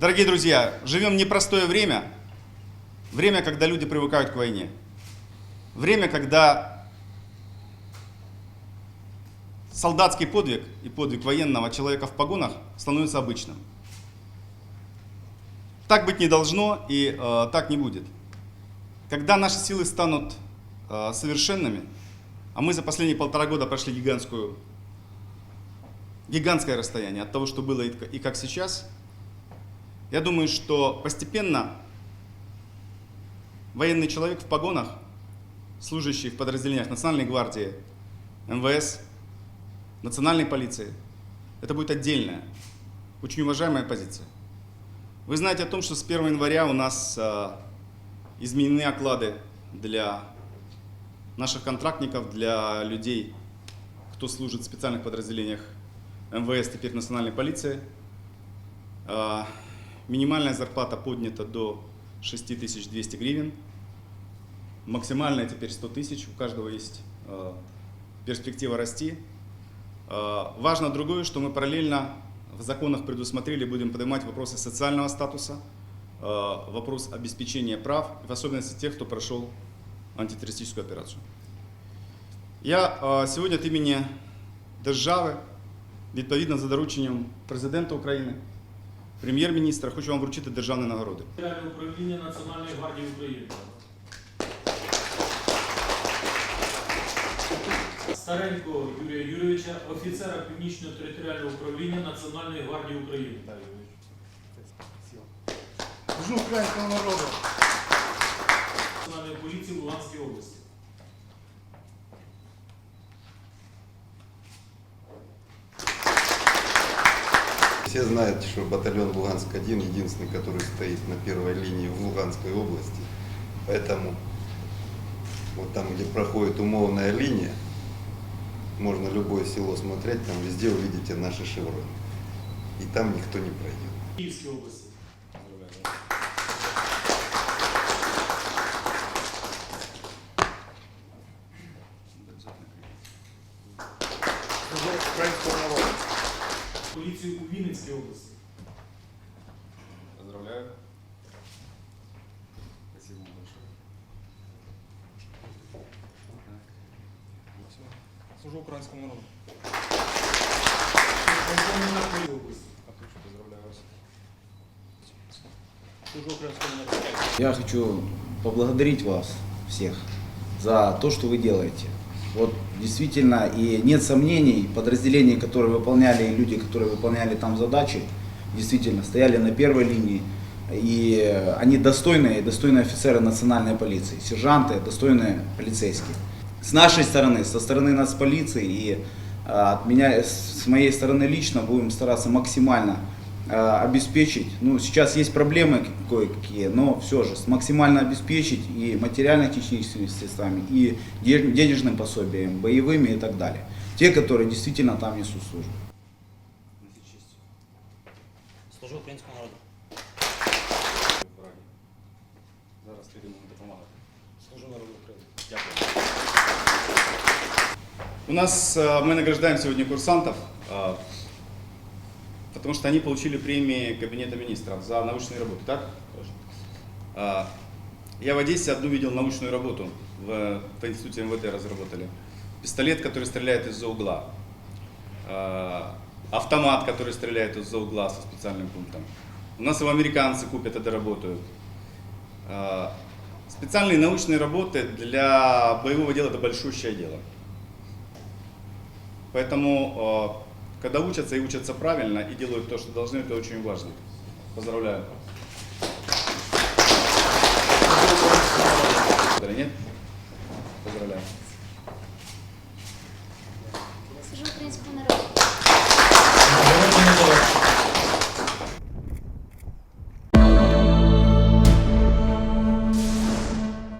Дорогие друзья, живем в непростое время. Время, когда люди привыкают к войне. Время, когда солдатский подвиг и подвиг военного человека в погонах становится обычным. Так быть не должно и э, так не будет. Когда наши силы станут э, совершенными, а мы за последние полтора года прошли гигантскую, гигантское расстояние от того, что было и и как сейчас, я думаю, что постепенно военный человек в погонах, служащий в подразделениях Национальной гвардии, МВС, Национальной полиции, это будет отдельная, очень уважаемая позиция. Вы знаете о том, что с 1 января у нас э, изменены оклады для наших контрактников, для людей, кто служит в специальных подразделениях МВС, теперь Национальной полиции. Э, Минимальная зарплата поднята до 6200 гривен. Максимальная теперь 100 тысяч. У каждого есть э, перспектива расти. Э, Важно другое, что мы параллельно в законах предусмотрели, будем поднимать вопросы социального статуса, э, вопрос обеспечения прав, в особенности тех, кто прошел антитеррористическую операцию. Я е, сьогодні від імені держави, відповідно за дорученням президента України, прем'єр-міністра, хочу вам вручити державні нагороди. Управління Національної гвардії України. Старенко Юрія Юрійовича, офіцера Північного територіального управління Національної гвардії України. Служу українському народу. Національної поліції в Луганській області. Все знают, что батальон Луганск-1 единственный, который стоит на первой линии в Луганской области. Поэтому вот там, где проходит умовная линия, можно любое село смотреть, там везде увидите наши шевроны. И там никто не пройдет. Київській області. Служу українському народу. Поліцію у Вінницькій області. Поздравляю. Спасибо вам большое. Служу українському народу. Полковника Поліції області. Поздравляю вас. Служу українському народу. Я хочу поблагодарить вас всех за то, что вы делаете. Вот действительно, и нет сомнений, подразделения, которые выполняли, и люди, которые выполняли там задачи, действительно стояли на первой линии. И они достойные, достойные офицеры национальной полиции, сержанты, достойные полицейские. С нашей стороны, со стороны нас полиции и а, от меня, с моей стороны лично будем стараться максимально обеспечить. Ну, сейчас есть проблемы кое-какие, но все же максимально обеспечить и материально-техническими средствами, и де- денежным пособием, боевыми и так далее. Те, которые действительно там несут службу. Служу українському народу. Зараз підемо допомагати. Служу народу України. У нас э, мы награждаем сегодня курсантов, э, потому что они получили премии Кабинета министров за научные работы, так? Э, Я в Одессе одну видел научную работу, в, в институте МВД разработали. Пистолет, который стреляет из-за угла. Э, Автомат, который стреляет из-за угла со специальным пунктом. У нас его американцы купят и доработают. Э, Специальные научные работы для боевого дела это большущее дело. Поэтому, когда учатся и учатся правильно и делают то, что должны, это очень важно. Поздравляю.